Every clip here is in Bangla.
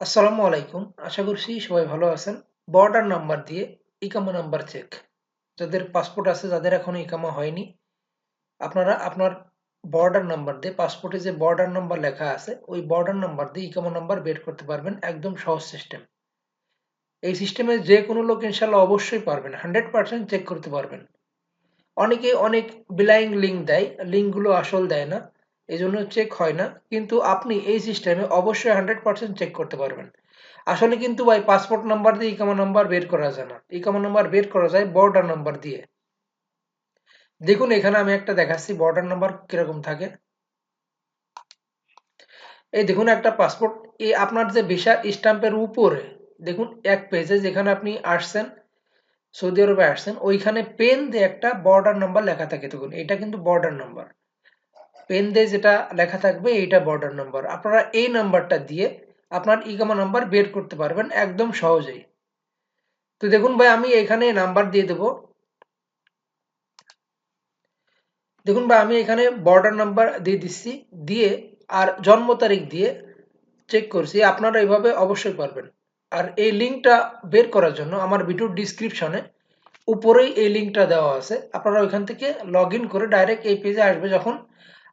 আসসালামু আলাইকুম। আশা করছি সবাই ভালো আছেন। বর্ডার নাম্বার দিয়ে ইকামা নাম্বার চেক যাদের পাসপোর্ট আছে, যাদের এখনও ইকামা হয়নি, আপনারা আপনার বর্ডার নাম্বার দিয়ে পাসপোর্টে যে বর্ডার নাম্বার লেখা আছে, ওই বর্ডার নাম্বার দিয়ে ইকামা নাম্বার বের করতে পারবেন একদম সহজ সিস্টেম এই সিস্টেমে যে কোনো লোক ইনশাল্লাহ অবশ্যই পারবেন হান্ড্রেড পার্সেন্ট চেক করতে পারবেন। অনেকে অনেক বিলাইং লিঙ্ক দেয় লিঙ্কগুলো আসল দেয় না। এই জন্য চেক হয় না, কিন্তু আপনি এই সিস্টেমে অবশ্যই হান্ড্রেড পার্সেন্ট চেক করতে পারবেন। আসলে কিন্তু ভাই পাসপোর্ট নাম্বার দিয়ে ইকামা নাম্বার বের করা যায় না। ইকামা নাম্বার বের করা যায় বর্ডার নাম্বার দিয়ে। দেখুন, এখানে আমি একটা দেখাচ্ছি বর্ডার নাম্বার কীরকম থাকে। এই দেখুন একটা পাসপোর্ট এই আপনার যে ভিসা স্ট্যাম্পের উপরে, দেখুন, এক পেজে যেখানে আপনি আসছেন, সৌদি আরবে আসছেন, ওইখানে পেন দিয়ে একটা বর্ডার নাম্বার লেখা থাকে। দেখুন, এটা কিন্তু বর্ডার নাম্বার পেন দিয়ে যেটা লেখা থাকবে, এইটা বর্ডার নাম্বার আপনারা এই নাম্বারটা দিয়ে আপনার ইকামা নাম্বার বের করতে পারবেন একদম সহজেই। তো দেখুন ভাই, আমি এখানে নাম্বার দিয়ে দেব। দেখুন ভাই, আমি এখানে বর্ডার নাম্বার দিয়ে দিচ্ছি, দিয়ে আর জন্ম তারিখ দিয়ে চেক করছি। আপনারা এইভাবে অবশ্যই পারবেন। আর এই লিঙ্কটা বের করার জন্য আমার ভিডিওর ডিসক্রিপশনে উপরেই এই লিঙ্কটা দেওয়া আছে। আপনারা ওইখান থেকে লগ করে ডাইরেক্ট এই পেজে আসবে। যখন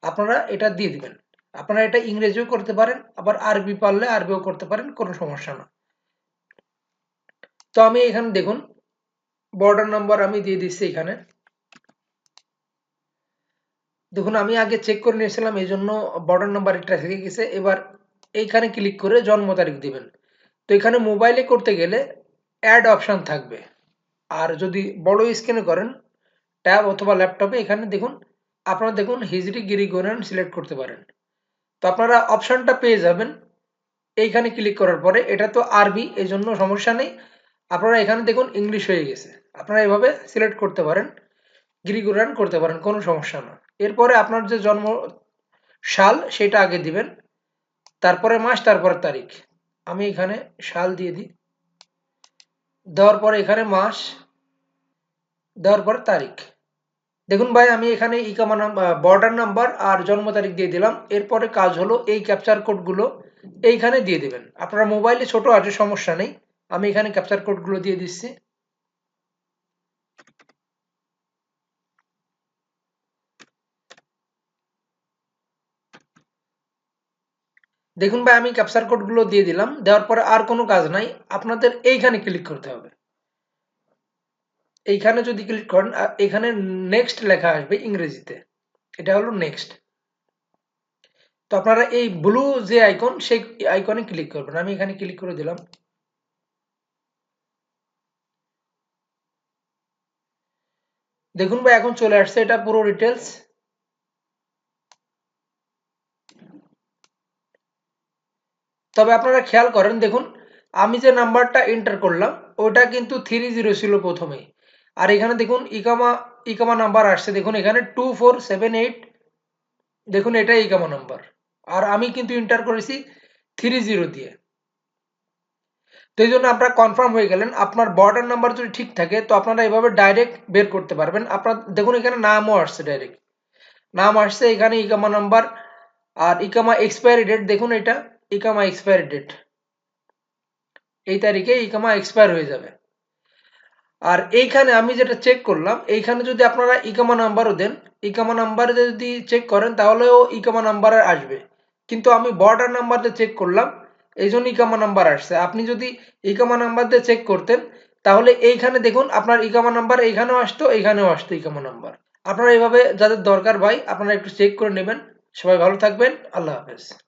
আপনারা এটা দিয়ে দিবেন। আপনারা এটা ইংরেজিও করতে পারেন, আবার আরবি পারলে আরবিও করতে পারেন, কোনো সমস্যা না। তো আমি এখানে দেখুন বর্ডার নাম্বার আমি দিয়ে দিচ্ছি এখানে। দেখুন, আমি আগে চেক করে নিয়েছিলাম এই জন্য বর্ডার নাম্বার এটা থেকে গেছে। এবার এইখানে ক্লিক করে জন্ম তারিখ দিবেন। তো এখানে মোবাইলে করতে গেলে অ্যাড অপশান থাকবে। আর যদি বড় স্ক্রিনে করেন ট্যাব অথবা ল্যাপটপে এখানে দেখুন আপনারা দেখুন হিজড়ি গিরিগোরান সিলেক্ট করতে পারেন। তো আপনারা অপশানটা পেয়ে যাবেন। এইখানে ক্লিক করার পরে এটা তো আরবি এই জন্য সমস্যা নেই। আপনারা এখানে দেখুন ইংলিশ হয়ে গেছে। আপনারা এভাবে সিলেক্ট করতে পারেন, গিরিগোরান করতে পারেন, কোনো সমস্যা না। এরপরে আপনার যে জন্ম সাল, সেটা আগে দিবেন। তারপরে মাস, তারপরে তারিখ। আমি এখানে সাল দিয়ে দিই। দেওয়ার পরে এখানে মাস, দেওয়ার পরে তারিখ। দেখুন ভাই, আমি এখানে ইকামা নাম্বার বর্ডার নাম্বার আর জন্ম তারিখ দিয়ে দিলাম। এরপরে কাজ হলো এই ক্যাপচার কোডগুলো এইখানে দিয়ে দেবেন। আপনারা মোবাইলে ছোট আছে, সমস্যা নেই। আমি এখানে ক্যাপচার কোডগুলো দিয়ে দিচ্ছি। দেখুন ভাই, আমি ক্যাপচার কোডগুলো দিয়ে দিলাম। দেওয়ার পরে আর কোনো কাজ নাই। আপনাদের এইখানে ক্লিক করতে হবে। এইখানে যদি ক্লিক করেন এখানে নেক্সট লেখা আসবে ইংরেজিতে। এটা হলো নেক্সট তো আপনারা এই ব্লু যে আইকন সেই আইকনে ক্লিক করবেন। আমি এখানে ক্লিক করে দিলাম। দেখুন ভাই, এখন চলে আসছে এটা পুরো ডিটেলস তবে আপনারা খেয়াল করেন, দেখুন, আমি যে নাম্বারটা এন্টার করলাম, ওটা কিন্তু থ্রি জিরো ছিল প্রথমেই। আর এখানে দেখুন ইকামা ইকামা নাম্বার আসছে। দেখুন এখানে টু ফোর সেভেন এইট দেখুন এটাই ইকামা নাম্বার। আর আমি কিন্তু ইন্টার করেছি থ্রি জিরো দিয়ে। তো এই জন্য আপনারা কনফার্ম হয়ে গেলেন, আপনার বর্ডার নাম্বার যদি ঠিক থাকে, তো আপনারা এভাবে ডাইরেক্ট বের করতে পারবেন। আপনার, দেখুন এখানে নামও আসছে ডাইরেক্ট নাম আসছে এখানে ইকামা নাম্বার, আর ইকামা এক্সপায়ারি ডেট দেখুন এটা, ইকামা এক্সপায়ারি ডেট এই তারিখে ইকামা এক্সপায়ার হয়ে যাবে। আর এইখানে আমি যেটা চেক করলাম, এইখানে যদি আপনারা ইকামা নাম্বারও দেন, ইকামা নাম্বারে যদি চেক করেন, তাহলেও ইকামা নাম্বারে আসবে। কিন্তু আমি বর্ডার নাম্বার দিয়ে চেক করলাম এই জন্য ইকামা নাম্বার আসছে। আপনি যদি ইকামা নাম্বার দিয়ে চেক করতেন, তাহলে এইখানে দেখুন, আপনার ইকামা নাম্বার এইখানেও আসতো এইখানেও আসতো ইকামা নাম্বার। আপনারা এইভাবে যাদের দরকার ভাই, আপনারা একটু চেক করে নেবেন। সবাই ভালো থাকবেন, আল্লাহ হাফেজ।